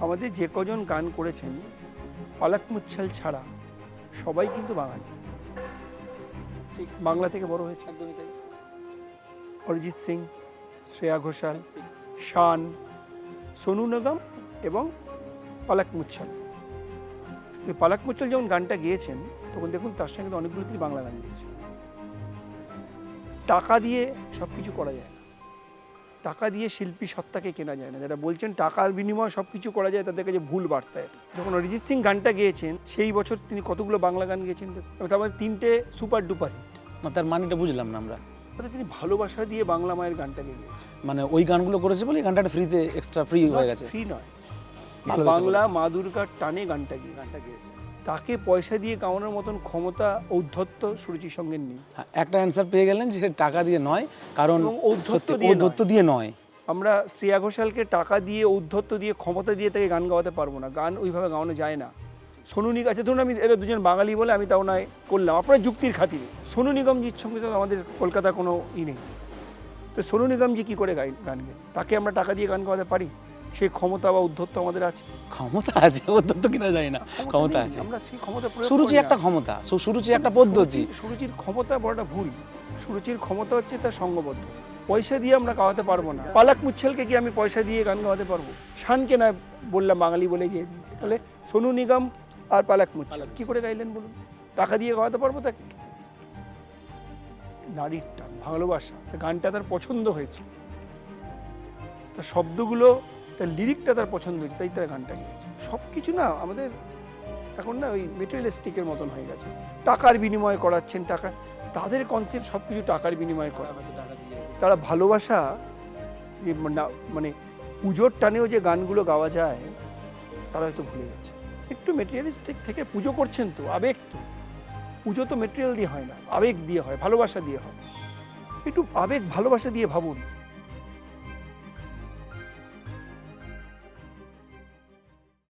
আমাদের যে কজন গান করেছেন পালাক মুচ্ছাল ছাড়া সবাই কিন্তু বাঙালি। ঠিক বাংলা থেকে বড় হয়েছে একদমই তাই। অরিজিৎ সিং, শ্রেয়া ঘোষাল, শান, সোনু নিগম এবং পালাক মুচ্ছাল পালাক মুচ্ছাল যখন গানটা গেয়েছেন, তখন দেখুন তার সঙ্গে অনেকগুলো তিনি বাংলা গান গেয়েছেন। টাকা দিয়ে সব কিছু করা যায়। টাকা দিয়ে শিল্পী সত্তাকে কেনা যায় না। যারা বলছেন টাকার বিনিময়ে সব কিছু করা যায় তাদের কাছে ভুল বার্তা। এটা যখন অরিজিৎ সিং গানটা গেয়েছেন সেই বছর তিনি কতগুলো বাংলা গান গেয়েছেন দেখুন। এবং তার মধ্যে তিনটে সুপার ডুপার হিট। তার মানেটা বুঝলাম না আমরা। তিনি ভালোবাসা দিয়ে বাংলা মায়ের গানটাকে গেয়েছেন। মানে ওই গানগুলো করেছে বলে গানটা ফ্রিতে এক্সট্রা ফ্রি হয়ে গেছে। ফ্রি নয়। বাংলা। মা দুর্গার টানে গানটা গিয়ে গানটা গেয়েছে। তাকে পয়সা দিয়ে কামানোর মতন ক্ষমতা ঔদ্ধত্য সুরুচির সঙ্গে নেই। হ্যাঁ, একটা অ্যান্সার পেয়ে গেলেন যে টাকা দিয়ে নয় কারণ ঔদ্ধত্য দিয়ে। ঔদ্ধত্য দিয়ে নয়। আমরা শ্রেয়া ঘোষালকে টাকা দিয়ে ঔদ্ধত্য দিয়ে ক্ষমতা দিয়ে তাকে গান গাওয়াতে পারব না। গান ওইভাবে গাওয়ানো যায় না। সোনু নিগম আছে ধরুন আমি এরা দুজন বাঙালি বলে আমি তাও নয় করলাম আপনার যুক্তির খাতিরে। সোনু নিগমজির সঙ্গে তো আমাদের কলকাতার কোনো ই নেই। তো সোনু নিগমজি কী করে গাই গান গায়? তাকে আমরা টাকা দিয়ে গান গাওয়াতে পারি? সে ক্ষমতা বা উদ্ধত্ত আমাদের আছে? ক্ষমতা আছে ঔদ্ধত্য কিনা যায় না। ক্ষমতা আছে। আমরা সেই ক্ষমতা প্রয়োগ সুরুচি। একটা ক্ষমতা সু- সুরুচি একটা পদ্ধতি। সুরুচি- সুরুচির ক্ষমতা বড়টা ভুল। সুরুচির ক্ষমতা হচ্ছে তার সঙ্গবদ্ধ। পয়সা দিয়ে আমরা গাওয়াতে পারব না। পালাক মুচ্ছলকে কি আমি পয়সা দিয়ে গান গাওয়াতে পারব। শানকে না বললাম বাঙালি বলে গিয়ে দিয়েছে। তাহলে সোনু নিগম আর পালাক মুচ্ছল কি করে গাইলেন বলুন? টাকা দিয়ে গাওয়াতে পারব তাকে? নারীর টান ভালোবাসা। গানটা তার পছন্দ হয়েছে তার শব্দগুলো তার লিরিকটা তার পছন্দ হয়েছে, তাই তার গানটা গেয়েছে। সব কিছু না আমাদের এখন না ওই মেটেরিয়ালিস্টিকের মতন হয়ে গেছে। টাকার বিনিময়ে করাচ্ছেন, টাকা, তাদের কনসেপ্ট সব কিছু টাকার বিনিময়ে করা। তারা ভালোবাসা যে মানে পুজোর টানেও যে গানগুলো গাওয়া যায়, তারা হয়তো ভুলে গেছে। একটু মেটেরিয়ালিস্টিক থেকে পুজো করছেন তো, আবেগ তো। পুজো তো মেটেরিয়াল দিয়ে হয় না, আবেগ দিয়ে হয়, ভালোবাসা দিয়ে হয়। একটু আবেগ, ভালোবাসা দিয়ে ভাবুন।